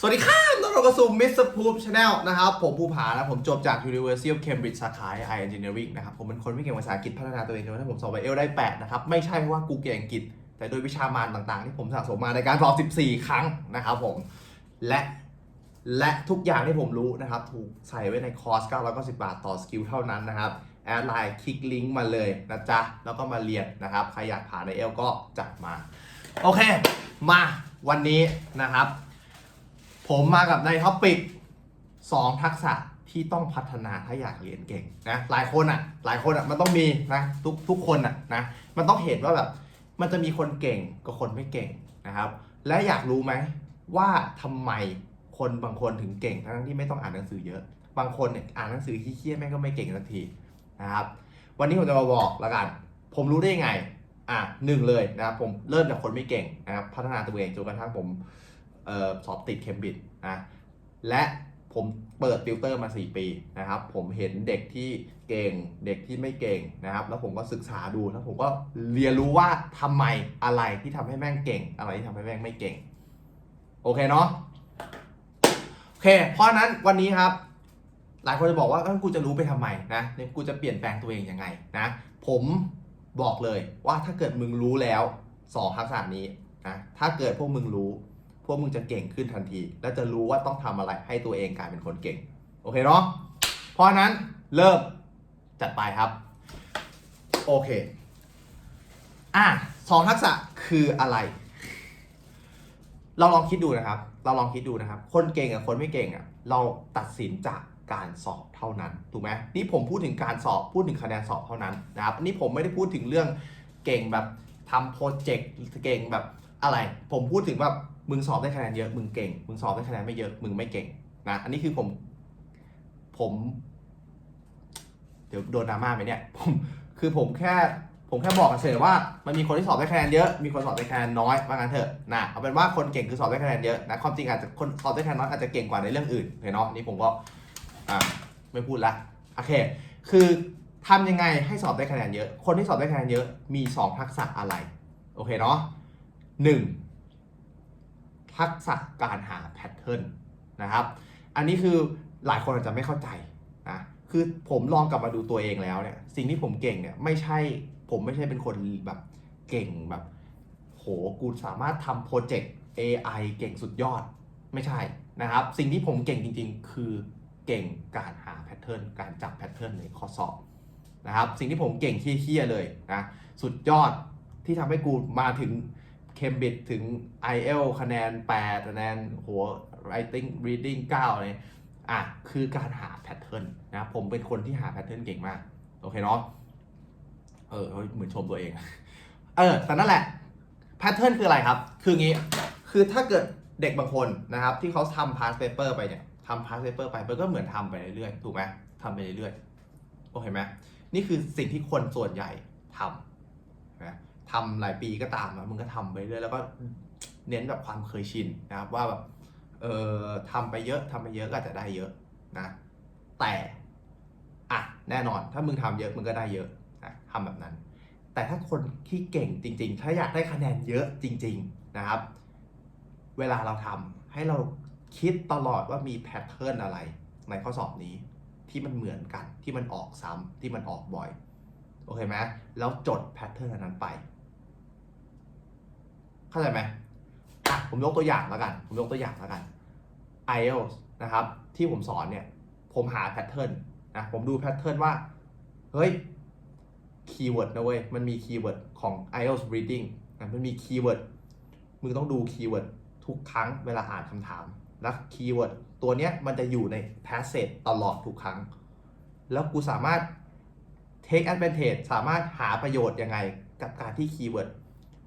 สวัสดีครับต้อนรับเข้าสู่ Mr. Poop Channel นะครับ ผมภูผาและผมจบจาก University of Cambridge สาขา AI Engineering นะครับ ผมเป็นคนไม่เก่งภาษาอังกฤษพัฒนาตัวเองจนกระทั่ผมสอบไบเอลได้ 8 นะครับ ไม่ใช่เพราะว่ากูเก่งอังกฤษ แต่โดยวิชามารต่างๆ ที่ผมสะสมมาในการสอบ 14 ครั้งนะครับผม และและทุกอย่างที่ผมรู้นะครับ ถูกใส่ไว้ในคอร์ส 990 บาทต่อสกิลเท่านั้นนะครับแอดไลน์คลิกลิงก์มาเลยนะจ๊ะแล้วก็มาเรียนนะครับใครอยากผ่านในเอลก็จัดมาโอเค มาวันนี้นะครับ ผมมากับในท็อปิก2ทักษะที่ต้องพัฒนาถ้าอยากเรียนเก่งนะหลายคนอะหลายคนอะมันต้องมีนะทุกทุกคนอะนะมันต้องเห็นว่าแบบมันจะมีคนเก่งกับคนไม่เก่งนะครับ และอยากรู้ไหมว่าทำไมคนบางคนถึงเก่งทั้งที่ไม่ต้องอ่านหนังสือเยอะ บางคนเนี่ยอ่านหนังสือที่เคี้ยแม่งก็ไม่เก่งสักทีนะครับวันนี้ผมจะมาบอกล้วกัน ผมรู้ได้ยังไงอะหนึ่งเลยนะครับผมเริ่มจากคนไม่เก่งนะครับพัฒนาตัวเองจนกระทั่งผม ออสอบติดเคมบริดจ์นะและผมเปิดติวเตอร์มา 4 ปีนะครับผมเห็นเด็กที่เก่งเด็กที่ไม่เก่งนะครับ แล้วผมก็ศึกษาดูแล้วผมก็เรียนรู้ว่าทำไมอะไรที่ทำให้แม่งเก่ง อะไรที่ทำให้แม่งไม่เก่ง โอเคเนาะโอเค เพราะนั้นวันนี้ครับ หลายคนจะบอกว่ากูจะรู้ไปทำไมนะนกูจะเปลี่ยนแปลงตัวเองยังไงนะ ผมบอกเลยว่าถ้าเกิดมึงรู้แล้วสองทักษะนี้นะถ้าเกิดพวกมึงรู้ วกมึงจะเก่งขึ้นทันที และจะรู้ว่าต้องทำอะไรให้ตัวเองกลายเป็นคนเก่ง โอเคเนาะเพราะฉะนั้นเริ่มจัดไปครับ โอเค อะสองทักษะคืออะไร เราลองคิดดูนะครับ เราลองคิดดูนะครับ คนเก่งกับคนไม่เก่งอะ เราตัดสินจากการสอบเท่านั้น ถูกไหมนี่ผมพูดถึงการสอบ พูดถึงคะแนนสอบเท่านั้นนะครับ นี่ผมไม่ได้พูดถึงเรื่องเก่งแบบทำโปรเจกต์ เก่งแบบ อะไร ผมพูดถึงว่ามึงสอบได้คะแนนเยอะ มึงเก่ง มึงสอบได้คะแนนไม่เยอะ มึงไม่เก่งนะ อันนี้คือผม ผม เดี๋ยวโดนดราม่าไหมเนี่ย ผม คือผมแค่ ผมแค่บอกเฉยว่า มันมีคนที่สอบได้คะแนนเยอะ มีคนสอบได้คะแนนน้อย ว่างั้นเถอะ นะ เอาเป็นว่าคนเก่งคือสอบได้คะแนนเยอะนะ ความจริงอาจจะคนสอบได้คะแนนน้อยอาจจะเก่งกว่าในเรื่องอื่นเคเนาะ นี่ผมก็ อ่า ไม่พูดละ โอเค คือทำยังไงให้สอบได้คะแนนเยอะ คนที่สอบได้คะแนนเยอะ มี 2 ทักษะอะไร โอเคเนาะ หนึ่งทักษะการหาแพทเทิร์นนะครับ อันนี้คือหลายคนอาจจะไม่เข้าใจนะคือผมลองกลับมาดูตัวเองแล้วเนี่ยสิ่งที่ผมเก่งเนี่ยไม่ใช่ผมไม่ใช่เป็นคนแบบเก่งแบบ โหกูสามารถทำโปรเจกต์ AI เก่งสุดยอดไม่ใช่นะครับ สิ่งที่ผมเก่งจริง ๆ คือเก่งการหาแพทเทิร์นการจับแพทเทิร์นในข้อสอบนะครับ สิ่งที่ผมเก่งเฮี้ยๆเลยนะสุดยอดที่ทำให้กูมาถึง เคมบริดถึง IEL คะแนน8คะแนนหัว writing reading 9เลยอะ คือการหาแพทเทิร์นนะผมเป็นคนที่หาแพทเทิร์นเก่งมาก โอเคเนาะเออเหมือนชมตัวเอง เออแต่นั่นแหละแพทเทิร์นคืออะไรครับ คืองี้ คือถ้าเกิดเด็กบางคนนะครับ ที่เขาทำ past paper ไปเนี่ยทำ past paper ไปมันก็เหมือนทำไปเรื่อยๆถูกไหมทำไปเรื่อยๆโอเคไหมนี่คือสิ่งที่คนส่วนใหญ่ทำนะ ทำหลายปีก็ตามนะมึงก็ทำไปเรื่อยแล้วก็เน้นแบบความเคยชินนะครับว่าแบบเออทำไปเยอะทำไปเยอะก็จะได้เยอะนะแต่อะแน่นอนถ้ามึงทำเยอะมึงก็ได้เยอะนะทำแบบนั้น แต่ถ้าคนที่เก่งจริง ๆ ถ้าอยากได้คะแนนเยอะจริง ๆนะครับ เวลาเราทำให้เราคิดตลอดว่ามีแพทเทิร์นอะไรในข้อสอบนี้ที่มันเหมือนกันที่มันออกซ้ำที่มันออกบ่อย โอเคไหมแล้วจดแพทเทิร์นนั้นไป เข้าใจไหมอะผมยกตัวอย่างแล้วกัน ผมยกตัวอย่างแล้วกัน IELTS นะครับ ที่ผมสอนเนี่ย ผมหาแพทเทิร์นนะผมดูแพทเทิร์นว่า เฮ้ยคีย์เวิร์ดนะเว้ย มันมีคีย์เวิร์ดของ IELTS reading นะมันมีคีย์เวิร์ดมึงต้องดูคีย์เวิร์ดทุกครั้งเวลาอ่านคำถาม และคีย์เวิร์ดตัวเนี้ยมันจะอยู่ใน passage ตลอดทุกครั้ง แล้วกูสามารถ take advantage สามารถหาประโยชน์ยังไงกับการที่คีย์เวิร์ด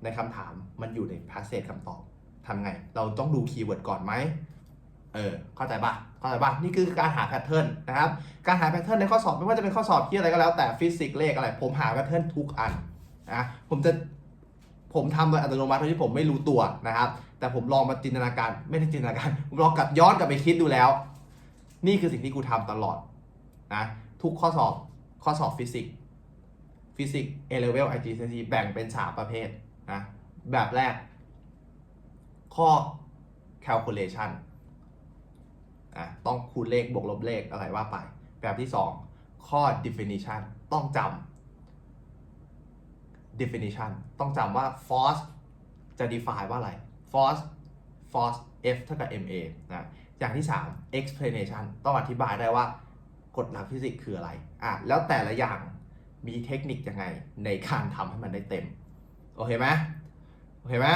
ในคำถามมันอยู่ใน passage คำตอบทำไง เราต้องดูคีย์เวิร์ดก่อนไหมเออเข้าใจปะเข้าใจปะนี่คือการหาแพทเทิร์นนะครับ การหาแพทเทิร์นในข้อสอบไม่ว่าจะเป็นข้อสอบที่อะไรก็แล้วแต่ฟิสิกส์เลขอะไร ผมหาแพทเทิร์นทุกอันนะผมจะผมทำโดยอัตโนมัติโดยที่ผมไม่รู้ตัวนะครับ แต่ผมลองมาจินตนาการไม่ได้จินตนาการ ผมลองกลับย้อนกลับไปคิดดูแล้ว นี่คือสิ่งที่กูทำตลอดนะทุกข้อสอบข้อสอบฟิสิกส์ฟิสิกส์ A level IGCSE แบ่งเป็น3ประเภท นะแบบแรก ข้อ calculation อะต้องคูณเลขบวกลบเลขอะไรว่าไป แบบที่ 2 ข้อ definition ต้องจำ definition ต้องจำว่า force จะ define ว่าอะไร force force F เท่ากับ ma นะอย่างที่ 3 explanation ต้องอธิบายได้ว่ากฎหลักฟิสิกส์คืออะไรอะแล้วแต่ละอย่างมีเทคนิคยังไงในการทำให้มันได้เต็ม โอเคไหมโอเคไหม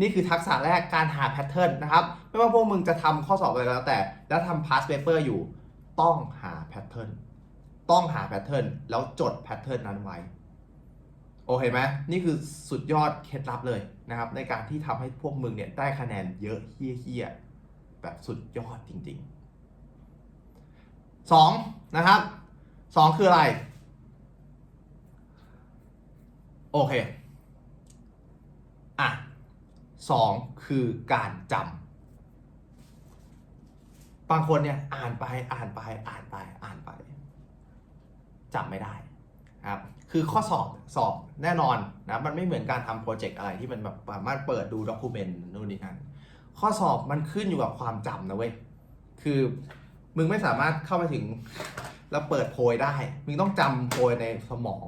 นี่คือทักษะแรกการหาแพทเทิร์นนะครับ ไม่ว่าพวกมึงจะทำข้อสอบอะไรก็แล้วแต่ แล้วทำ past paper อยู่ ต้องหาแพทเทิร์นต้องหาแพทเทิร์นแล้วจดแพทเทิร์นนั้นไว้ โอเคไหมนี่คือสุดยอดเคล็ดลับเลยนะครับ ในการที่ทำให้พวกมึงเนี่ยได้คะแนนเยอะเฮี้ยๆแบบสุดยอดจริงๆสองนะครับสองคืออะไร โอเค 2 คือการจำ บางคนเนี่ยอ่านไปอ่านไปอ่านไปอ่านไปจำไม่ได้ครับคือข้อสอบสอบแน่นอนนะมันไม่เหมือนการทำโปรเจกต์อะไรที่มันแบบสามารถเปิดดูด็อกิเมนต์นู่นนี่นั่นข้อสอบมันขึ้นอยู่กับความจำนะเว้ยคือมึงไม่สามารถเข้าไปถึงแล้วเปิดโพยได้ มึงต้องจำโพยในสมอง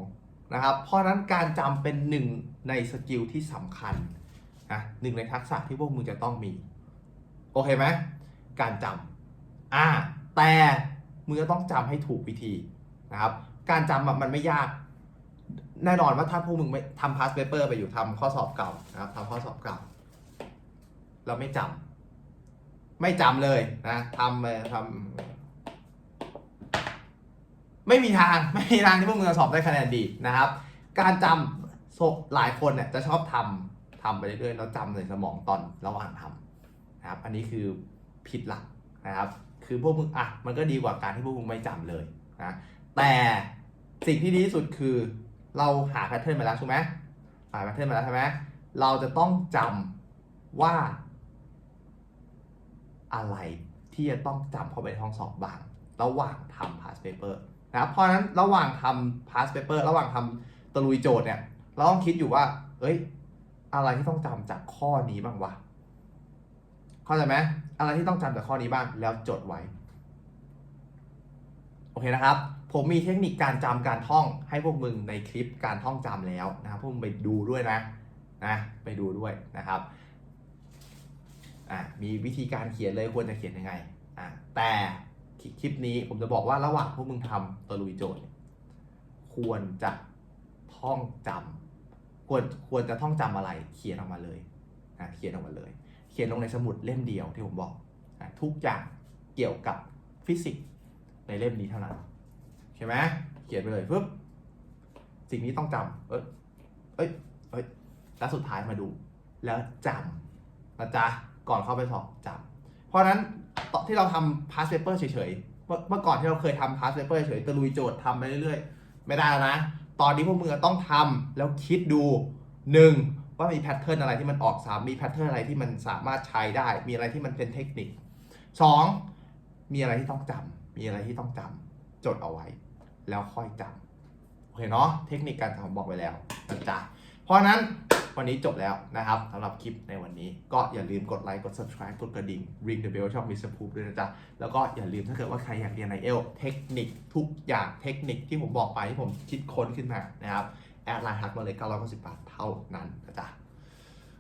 นะครับ เพราะนั้นการจำเป็นหนึ่งในสกิลที่สำคัญ นะหนึ่งในทักษะที่พวกมึงจะต้องมี โอเคไหมการจำอ่าแต่มึงจะต้องจำให้ถูกวิธีนะครับ การจำมันไม่ยาก แน่นอนว่าถ้าพวกมึงไม่ทำ past paper ไปอยู่ทำข้อสอบเก่านะครับทำข้อสอบเก่าเราไม่จำไม่จำเลยนะทำไปทำไม่มีทางไม่มีทางที่พวกมึงจะสอบได้คะแนนดีนะครับ การจำหลายคนเนี่ยจะชอบทำ ทำไปเรื่อยๆแล้วจำในสมองตอนระหว่างทำนะครับ อันนี้คือผิดหลักนะครับ คือพวกมึงอะมันก็ดีกว่าการที่พวกมึงไม่จำเลยนะแต่สิ่งที่ดีที่สุดคือเราหาแพทเทิร์นมาแล้วใช่ไหมหาแพทเทิร์นมาแล้วใช่ไหมเราจะต้องจำว่า อะไรที่จะต้องจำเข้าไปในห้องสอบบ้าง ระหว่างทำ past paper นะเพราะฉะนั้นระหว่างทำ past paper ระหว่างทำตะลุยโจทย์เนี่ย เราต้องคิดอยู่ว่า เอ้ย อะไรที่ต้องจำจากข้อนี้บ้างวะเข้าใจไหมอะไรที่ต้องจำจากข้อนี้บ้างแล้วจดไว้ โอเคนะครับ ผมมีเทคนิคการจำการท่องให้พวกมึงในคลิปการท่องจำแล้วนะครับพวกมึงไปดูด้วยนะนะไปดูด้วยนะครับอ่ามีวิธีการเขียนเลยควรจะเขียนยังไงอ่าแต่คลิปนี้ผมจะบอกว่าระหว่างพวกมึงทำตะลุยโจทย์ ควรจะท่องจำ ควรควรจะท่องจำอะไรเขียนออกมาเลยนะเขียนออกมาเลย เขียนลงในสมุดเล่มเดียวที่ผมบอกนะทุกอย่างเกี่ยวกับฟิสิกส์ในเล่มนี้เท่านั้นใช่ไหมเขียนไปเลยปุ๊บสิ่งนี้ต้องจำเอ้ยเอ้ยเอ้ยแล้วสุดท้ายมาดู แล้วจำนะจ๊ะก่อนเข้าไปสอบจำเพราะนั้นตอนที่เราทำ past paper เฉยๆเมื่อเมื่อก่อนที่เราเคยทำ past paper เฉยๆตะลุยโจทย์ทำไปเรื่อยๆ ไม่ได้แล้วนะ ตอนนี้พวกมึงต้องทำแล้วคิดดูหนึ่งว่ามีแพทเทิร์นอะไรที่มันออกสามมีแพทเทิร์นอะไรที่มันสามารถใช้ได้ มีอะไรที่มันเป็นเทคนิคสองมีอะไรที่ต้องจำมีอะไรที่ต้องจำจดเอาไว้ แล้วค่อยจำโอเคเนาะเทคนิคการทำบอกไว้แล้วนะจ๊ะ เพราะนั้นวันนี้จบแล้วนะครับสำหรับคลิปในวันนี้ ก็อย่าลืมกดไลค์กด subscribe กดกระดิ่ง ring the bell ช่อง Mr. Poop ด้วยนะจ๊ะ แล้วก็อย่าลืมถ้าเกิดว่าใครอยากเรียนในเอลเทคนิคทุกอย่างเทคนิคที่ผมบอกไปที่ผมคิดค้นขึ้นมานะครับ แอดไลน์ทักมาเลย990บาทเท่านั้นนะจ๊ะ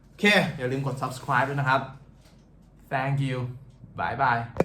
โอเค อย่าลืมกด subscribe ด้วยนะครับ thank you bye bye